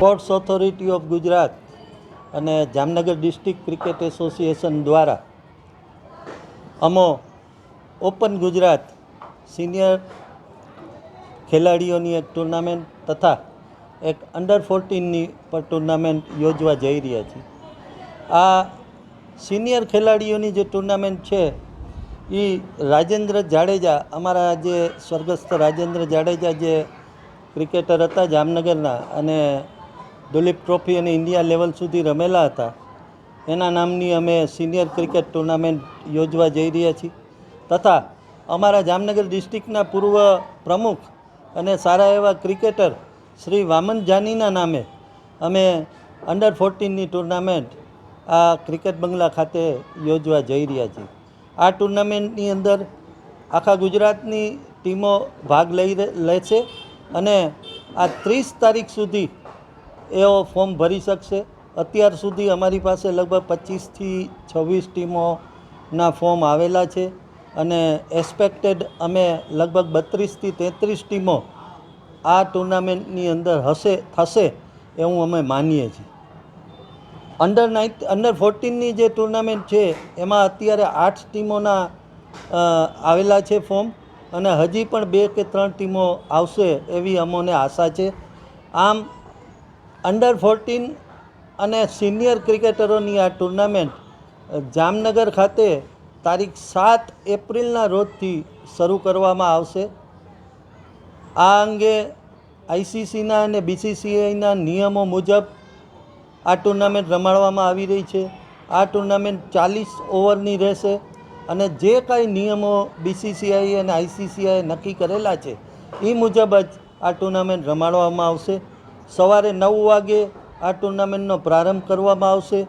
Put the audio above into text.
Sports authority of Gujarat અને Jamnagar district cricket association દ્વારા અમો ઓપન ગુજરાત સિનિયર ખેલાડીઓની એક ટુર્નામેન્ટ તથા એક અંડર ફોર્ટીનની પણ ટુર્નામેન્ટ યોજવા જઈ રહ્યા છીએ આ સિનિયર ખેલાડીઓની જે ટુર્નામેન્ટ છે એ રાજેન્દ્ર જાડેજા, અમારા જે સ્વર્ગસ્થ રાજેન્દ્ર જાડેજા જે ક્રિકેટર હતા જામનગરના અને દુલીપ ટ્રોફી અને ઇન્ડિયા લેવલ સુધી રમેલા હતા. એના નામની અમે સિનિયર ક્રિકેટ ટુર્નામેન્ટ યોજવા જઈ રહ્યા છીએ. તથા અમારા જામનગર ડિસ્ટ્રિક્ટના પૂર્વ પ્રમુખ અને સારા એવા ક્રિકેટર શ્રી વામન જાનીના નામે અમે અંડર ફોર્ટીનની ટુર્નામેન્ટ આ ક્રિકેટ બંગલા ખાતે યોજવા જઈ રહ્યા છીએ. આ ટુર્નામેન્ટની અંદર આખા ગુજરાતની ટીમો ભાગ લઈ લે છે અને આ ત્રીસ તારીખ સુધી એઓ ફોર્મ ભરી શકશે. અત્યાર સુધી અમારી પાસે લગભગ પચીસથી છવ્વીસ ટીમોના ફોર્મ આવેલા છે અને એક્સપેક્ટેડ અમે લગભગ બત્રીસથી તેત્રીસ ટીમો આ ટુર્નામેન્ટની અંદર હશે, થશે એવું અમે માનીએ છીએ. અંડર નાઇન અંડર ફોર્ટીનની જે ટુર્નામેન્ટ છે, એમાં અત્યારે આઠ ટીમોના આવેલા છે ફોર્મ અને હજી પણ બે કે ત્રણ ટીમો આવશે એવી અમોને આશા છે. આમ અંડર ફોર્ટીન અને સિનિયર ક્રિકેટરોની આ ટુર્નામેન્ટ જામનગર ખાતે તારીખ સાત એપ્રિલના રોજથી શરૂ કરવામાં આવશે. આ અંગે આઈસીસીના અને બીસીસીઆઈના નિયમો મુજબ આ ટુર્નામેન્ટ રમાડવામાં આવી રહી છે. આ ટુર્નામેન્ટ ચાલીસ ઓવરની રહેશે અને જે કાંઈ નિયમો બીસીસીઆઈ અને આઈસીસીઆઈએ નક્કી કરેલા છે એ મુજબ જ આ ટુર્નામેન્ટ રમાડવામાં આવશે. સવારે નવ વાગે આ ટુર્નામેન્ટનો પ્રારંભ કરવામાં આવશે.